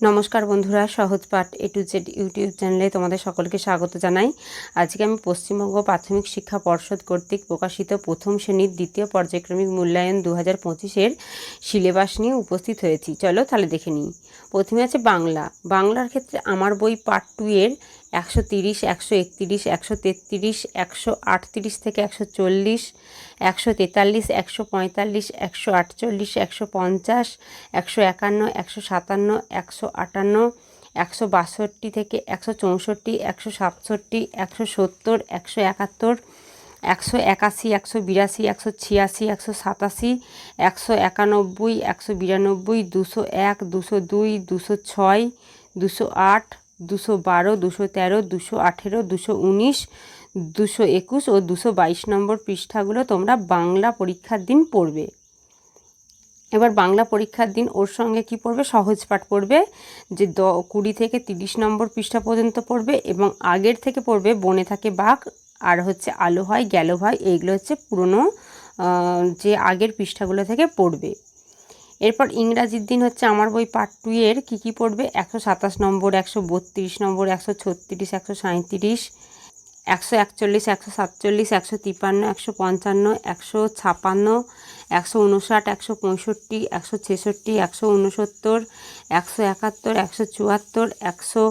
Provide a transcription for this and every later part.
নমস্কার বন্ধুরা, সহজ পাঠ এ টু জেড ইউটিউব চ্যানেলে তোমাদের সকলকে স্বাগত জানাই। আজকে আমি পশ্চিমবঙ্গ প্রাথমিক শিক্ষা পর্ষদ কর্তৃক প্রকাশিত প্রথম শ্রেণির দ্বিতীয় পর্যায়ক্রমিক মূল্যায়ন দু হাজার পঁচিশের সিলেবাস নিয়ে উপস্থিত হয়েছি। চলো তাহলে দেখে নিই। প্রথমে আছে বাংলা। বাংলার ক্ষেত্রে আমার বই পার্ট টু এর একশো তিরিশ, একশো একতিরিশ, একশো তেত্রিশ, একশো আটত্রিশ থেকে একশো চল্লিশ, একশো তেতাল্লিশ, একশো পঁয়তাল্লিশ, একশো আটচল্লিশ, একশো পঞ্চাশ, একশো একান্ন, একশো সাতান্ন, একশো আটান্ন, একশো বাষট্টি থেকে একশো চৌষট্টি, একশো সাতষট্টি, একশো সত্তর, একশো একাত্তর, একশো একাশি, একশো বিরাশি, একশো ছিয়াশি, একশো সাতাশি, একশো একানব্বই, একশো বিরানব্বই, দুশো এক, দুশো দুই, দুশো ছয়, দুশো আট দুশো বারো, দুশো তেরো, দুশো আঠেরো, দুশো উনিশ, দুশো একুশ ও দুশো বাইশ নম্বর পৃষ্ঠাগুলো তোমরা বাংলা পরীক্ষার দিন পড়বে। এবার বাংলা পরীক্ষার দিন ওর সঙ্গে কি পড়বে? সহজ পাঠ পড়বে, যে দ, কুড়ি থেকে তিরিশ নম্বর পৃষ্ঠা পর্যন্ত পড়বে এবং আগের থেকে পড়বে বনে থাকে বাঘ, আর হচ্ছে আলো হয় গেল হয়, এইগুলো হচ্ছে পুরনো যে আগের পৃষ্ঠাগুলো থেকে পড়বে। এরপর ইংরাজির দিন হচ্ছে আমার বই পার্ট টু এর কী কী পড়বে? একশো সাতাশ নম্বর, একশো বত্রিশ নম্বর, একশো ছত্রিশ, একশো সাঁত্রিশ একশো একচল্লিশ, একশো সাতচল্লিশ, একশো তিপ্পান্ন একশো পঞ্চান্ন, একশো ছাপান্ন, একশো উনষাট, একশো পঁয়ষট্টি, একশো ছেষট্টি, একশো উনসত্তর, একশো একাত্তর, একশো চুয়াত্তর, একশো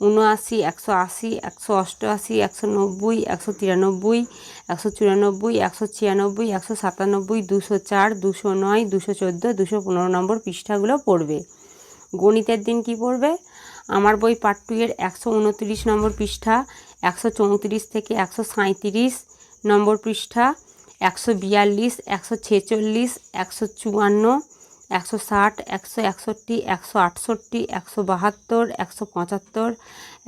উনআশি একশো আশি, একশো অষ্টআশি, একশো নব্বই, একশো তিরানব্বই, একশো চুরানব্বই, একশো ছিয়ানব্বই, একশো সাতানব্বই, দুশো চার, দুশো নয়, দুশো চোদ্দ, দুশো পনেরো নম্বর পৃষ্ঠাগুলো পড়বে। গণিতের দিন কি পড়বে? আমার বই পার্ট টু এর একশো উনত্রিশ নম্বর পৃষ্ঠা, একশো চৌত্রিশ থেকে একশো সাঁত্রিশ নম্বর পৃষ্ঠা, একশো বিয়াল্লিশ, একশো ছেচল্লিশ, একশো চুয়ান্ন একশো ষাট, একশো একষট্টি, একশো আটষট্টি, একশো বাহাত্তর, একশো পঁচাত্তর,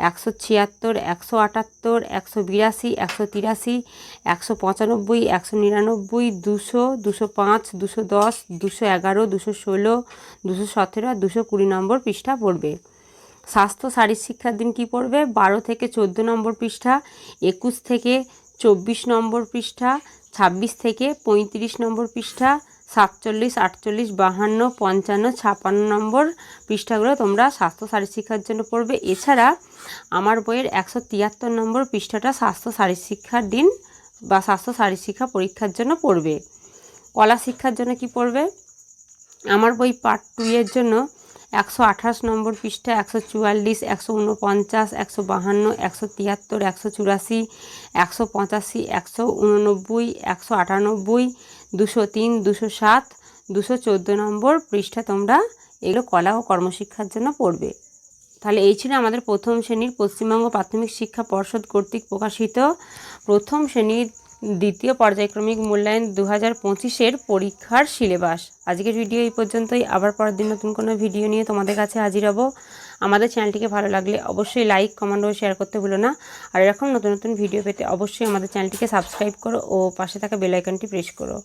একশো ছিয়াত্তর, একশো আটাত্তর, একশো বিরাশি, একশো তিরাশি, একশো পঁচানব্বই, একশো নিরানব্বই, দুশো দুশো পাঁচ, দুশো দশ, দুশো এগারো, দুশো ষোলো, দুশো সতেরো আর দুশো কুড়ি নম্বর পৃষ্ঠা পড়বে। স্বাস্থ্য শারীর শিক্ষার দিন কি পড়বে? বারো থেকে চোদ্দ নম্বর পৃষ্ঠা, একুশ থেকে চব্বিশ নম্বর পৃষ্ঠা, ছাব্বিশ থেকে পঁয়ত্রিশ নম্বর পৃষ্ঠা সাতচল্লিশ, আটচল্লিশ, বাহান্ন, পঞ্চান্ন, ছাপান্ন নম্বর পৃষ্ঠাগুলো তোমরা স্বাস্থ্য শারীর শিক্ষার জন্য পড়বে। এছাড়া আমার বইয়ের একশো তিয়াত্তর নম্বর পৃষ্ঠাটা স্বাস্থ্য শারীর শিক্ষার দিন বা স্বাস্থ্য শারীর শিক্ষা পরীক্ষার জন্য পড়বে। কলা শিক্ষার জন্য কি পড়বে? আমার বই পার্ট টু এর জন্য একশো আঠাশ নম্বর পৃষ্ঠা, একশো চুয়াল্লিশ, একশো উনপঞ্চাশ একশো বাহান্ন, একশো তিয়াত্তর, একশো চুরাশি, একশো পঁচাশি, একশো উননব্বই একশো আটানব্বই দুশো তিন, দুশো সাত, দুশো চোদ্দ নম্বর পৃষ্ঠা তোমরা এগুলো কলা ও কর্মশিক্ষার জন্য পড়বে। তাহলে এই ছিল আমাদের প্রথম শ্রেণির পশ্চিমবঙ্গ প্রাথমিক শিক্ষা পর্ষদ কর্তৃক প্রকাশিত প্রথম শ্রেণির দ্বিতীয় পর্যায়ক্রমিক মূল্যায়ন দু হাজার পঁচিশের পরীক্ষার সিলেবাস। আজকের ভিডিও এই পর্যন্তই। আবার পরের দিন নতুন কোনো ভিডিও নিয়ে তোমাদের কাছে হাজির হব। আমাদের চ্যানেলটিকে ভালো লাগলে অবশ্যই লাইক, কমেন্ট ও শেয়ার করতে ভুলো না। আর এরকম নতুন নতুন ভিডিও পেতে অবশ্যই আমাদের চ্যানেলটিকে সাবস্ক্রাইব করো ও পাশে থাকা বেল আইকনটি প্রেস করো।